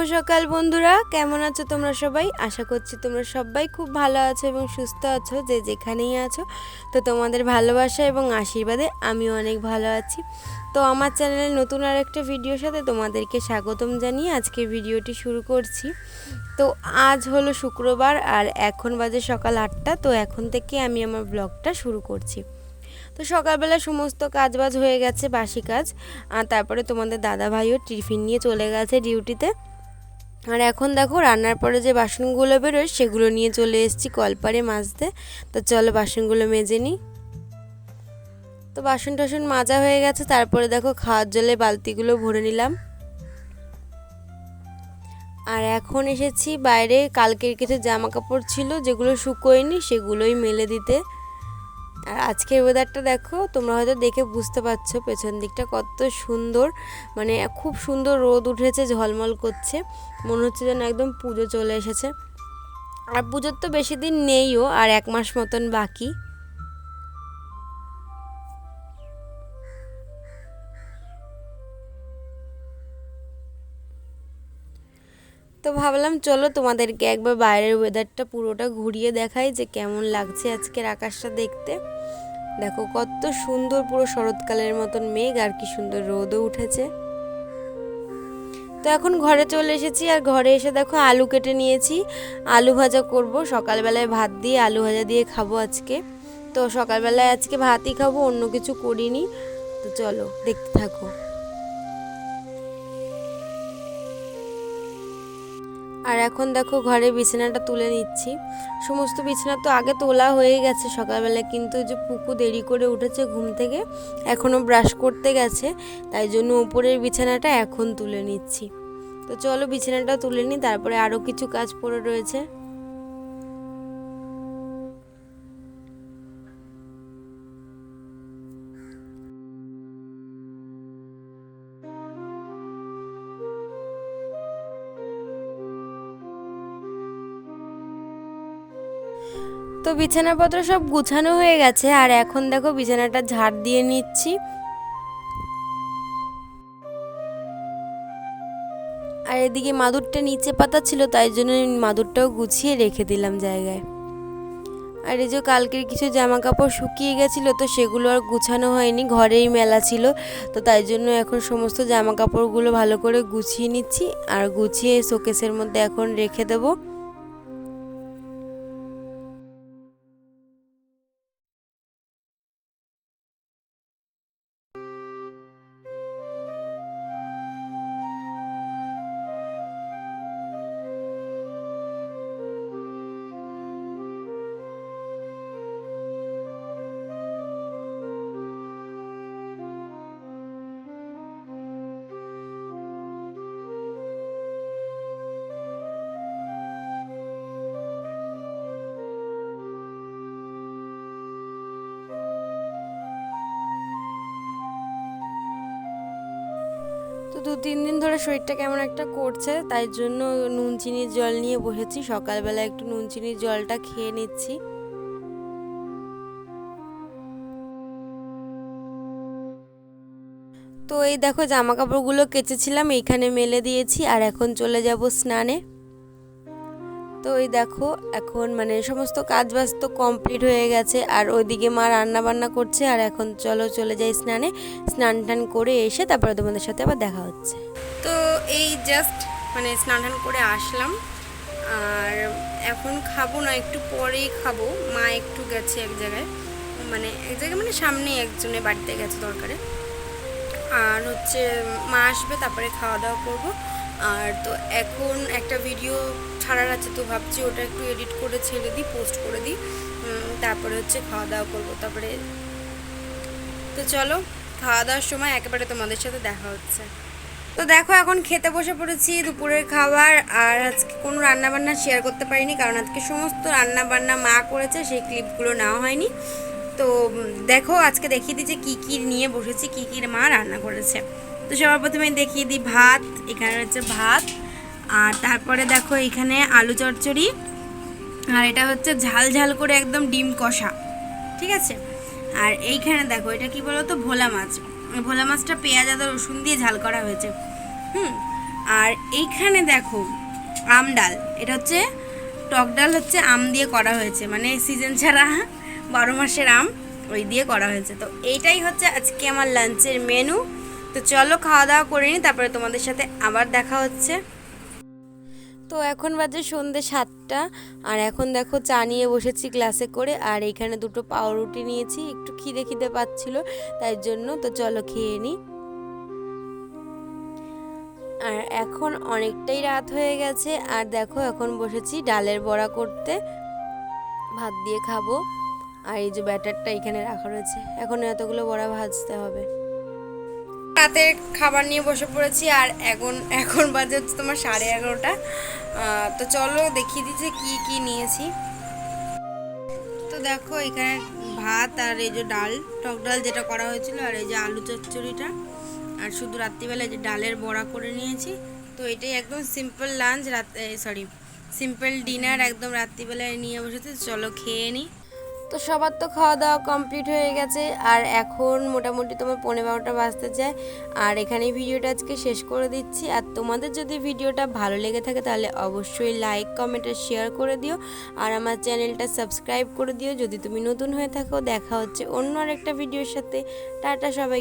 শুভ সকাল বন্ধুরা, কেমন আছো তোমরা সবাই? আশা করছি তোমরা সবাই খুব ভালো আছো এবং সুস্থ আছো, যে যেখানেই আছো। তো তোমাদের ভালোবাসা এবং আশীর্বাদে আমিও অনেক ভালো আছি। তো আমার চ্যানেলে নতুন আর একটা ভিডিওর সাথে তোমাদেরকে স্বাগতম জানিয়ে আজকে ভিডিওটি শুরু করছি। তো আজ হলো শুক্রবার আর এখন বাজে সকাল আটটা, তো এখন থেকে আমি আমার ব্লগটা শুরু করছি। তো সকালবেলা সমস্ত কাজ বাজ হয়ে গেছে, বাসি কাজ। আর তারপরে তোমাদের দাদা ভাইও টিফিন নিয়ে চলে গেছে ডিউটিতে। আর এখন দেখো রান্নার পরে যে বাসনগুলো বেরোয়, সেগুলো নিয়ে চলে এসেছি কলপারে মাজতে। তো চলো বাসনগুলো মেজে নিই। তো বাসন টাসন মাজা হয়ে গেছে, তারপরে দেখো খাওয়ার জলে বালতিগুলো ভরে নিলাম। আর এখন এসেছি বাইরে, কালকের কিছু জামা কাপড় ছিল, যেগুলো শুকোয়নি, সেগুলোই মেলে দিতে। আর আজকের ওয়েদারটা দেখো, তোমরা হয়তো দেখে বুঝতে পারছ পেছন দিকটা কত সুন্দর। মানে খুব সুন্দর রোদ উঠেছে, ঝলমল করছে। মনে হচ্ছে যেন একদম পুজো চলে এসেছে। আর পুজোর তো বেশি দিন নেইও, আর এক মাস মতন বাকি। তো ভাবলাম চলো তোমাদেরকে একবার বাইরের ওয়েদারটা পুরোটা ঘুরিয়ে দেখাই যে কেমন লাগছে আজকের আকাশটা দেখতে। দেখো কত সুন্দর পুরো শরৎকালের মতন মেঘ আর কি সুন্দর রোদও উঠেছে। তো এখন ঘরে চলে এসেছি আর ঘরে এসে দেখো আলু কেটে নিয়েছি। আলু ভাজা করব, সকালবেলায় ভাত দিয়ে আলু ভাজা দিয়ে খাব আজকে। তো সকালবেলায় আজকে ভাতই খাব, অন্য কিছু করিনি। তো চলো, দেখতে থাকো। আর এখন দেখো ঘরে বিছানাটা তুলে নিচ্ছি। সমস্ত বিছানা তো আগে তোলা হয়ে গেছে সকালবেলা কিন্তু যে পুকু দেরি করে উঠেছে ঘুম থেকে, এখনও ব্রাশ করতে গেছে, তাই জন্য উপরের বিছানাটা এখন তুলে নিচ্ছি। তো চলো বিছানাটা তুলে নিই, তারপরে আরও কিছু কাজ পড়ে রয়েছে। তো বিছানাপত্র সব গুছানো হয়ে গেছে, আর এখন দেখো বিছানাটা ঝাড় দিয়ে নিচ্ছি। আর এদিকে মাদুরটা নিচে পাতা ছিল, তাই জন্য মাদুরটাও গুছিয়ে রেখে দিলাম জায়গায়। আর এই যে কালকের কিছু জামা কাপড় শুকিয়ে গেছিল, তো সেগুলো আর গুছানো হয়নি, ঘরেই মেলা ছিল। তো তাই জন্য এখন সমস্ত জামা কাপড়গুলো ভালো করে গুছিয়ে নিচ্ছি, আর গুছিয়ে শোকেসের মধ্যে এখন রেখে দেবো। তো দু, তিন দিন ধরে শরীরটা কেমন একটা করছে, তাই জন্য নুন, চিনির জল নিয়ে বসেছি। সকালবেলা একটু নুন, চিনির জলটা খেয়ে নিচ্ছি। তো এই দেখো জামা কাপড়গুলো কেচেছিলাম, এইখানে মেলে দিয়েছি, আর এখন চলে যাব স্নানে। তো ওই দেখো, এখন মানে সমস্ত কাজ বাজ তো কমপ্লিট হয়ে গেছে, আর ওইদিকে মা রান্না বান্না করছে, আর এখন চলো চলে যাই স্নানে। স্নান টান করে এসে তারপরে তোমাদের সাথে আবার দেখা হচ্ছে। তো এই জাস্ট মানে স্নান টান করে আসলাম, আর এখন খাব না, একটু পরেই খাব। মা একটু গেছে এক জায়গায় মানে এক জায়গায় মানে সামনেই একজনের বাড়িতে গেছে দরকারে। আর হচ্ছে মা আসবে, তারপরে খাওয়া দাওয়া করব। আর তো এখন একটা ভিডিও ছাড়ার আছে, তো ভাবছি ওটা একটু এডিট করে ছেড়ে দিই পোস্ট করে দিই। তারপরে হচ্ছে খাওয়া দাওয়া করব, তারপরে তো চলো, খাওয়া দাওয়ার সময় একেবারে তোমাদের সাথে দেখা হচ্ছে। তো দেখো, এখন খেতে বসে পড়েছি দুপুরের খাবার, আর আজকে কোনো রান্নাবান্না শেয়ার করতে পারিনি, কারণ আজকে সমস্ত রান্নাবান্না মা করেছে, সেই ক্লিপগুলো নেওয়া হয়নি। তো দেখো, আজকে দেখিয়ে দিই যে কী কী নিয়ে বসেছি, কী কী মা রান্না করেছে। তো সবার প্রথমে দেখিয়ে দিই ভাত, এখানে হচ্ছে ভাত। আর তারপরে দেখো এখানে আলু চচ্চড়ি, আর এটা হচ্ছে ঝাল ঝাল করে একদম ডিম কষা, ঠিক আছে? আর এইখানে দেখো, এটা কি বলো তো ভোলা মাছ। ভোলা মাছটা পেঁয়াজ, আদা, রসুন দিয়ে ঝাল করা হয়েছে। হুম? আর এইখানে দেখো, আম ডাল। এটা হচ্ছে, টক ডাল হচ্ছে আম দিয়ে করা হয়েছে। মানে সিজন ছাড়া বারো মাসের আম ওই দিয়ে করা হয়েছে। তো এইটাই হচ্ছে আজকে আমার লাঞ্চের মেনু তো চলো খাওয়া দাওয়া করে নিই তারপরে তোমাদের সাথে আবার দেখা হচ্ছে। তো এখন বাজে সন্ধ্যে সাতটা। আর এখন দেখো চা নিয়ে বসেছি ক্লাসে করে, আর এখানে দুটো পাউরুটি নিয়েছি, একটু খিদে খিদে পাচ্ছিল, তাই জন্য তো চলো খেয়ে নিই আর এখন অনেকটাই রাত হয়ে গেছে, আর দেখো এখন বসেছি ডালের বড়া করতে, ভাত দিয়ে খাব। আর এই যে ব্যাটারটা এখানে রাখা রয়েছে, এখন এতগুলো বড়া ভাজতে হবে। রাতের খাবার নিয়ে বসে পড়েছি আর এখন এখন বাজে হচ্ছে তোমার সাড়ে এগারোটা। তো চলো দেখিয়ে দিচ্ছি কি কি নিয়েছি। তো দেখো, এখানে ভাত আর এই যে ডাল, টক ডাল যেটা করা হয়েছিল, আর এই যে আলু চচ্চড়িটা। আর শুধু রাত্রিবেলা যে ডালের বড়া করে নিয়েছি। তো এটাই একদম সিম্পল লাঞ্চ রাত সরি সিম্পল ডিনার একদম রাত্রিবেলায় নিয়ে বসেছে। চলো খেয়ে নিই তো সবার তো খাওয়া দাওয়া কমপ্লিট হয়ে গেছে। আর এখন মোটামুটি তোমার পনেরো বারোটা বাজতে চায়। আর এখানে ভিডিওটা আজকে শেষ করে দিচ্ছি। আর তোমাদের যদি ভিডিওটা ভালো লেগে থাকে তাহলে অবশ্যই লাইক কমেন্ট আর শেয়ার করে দিও। আর আমার চ্যানেলটা সাবস্ক্রাইব করে দিও। যদি তুমি নতুন হয়ে থাকো, দেখা হচ্ছে অন্য আরেকটা ভিডিওর সাথে। টাটা সবাই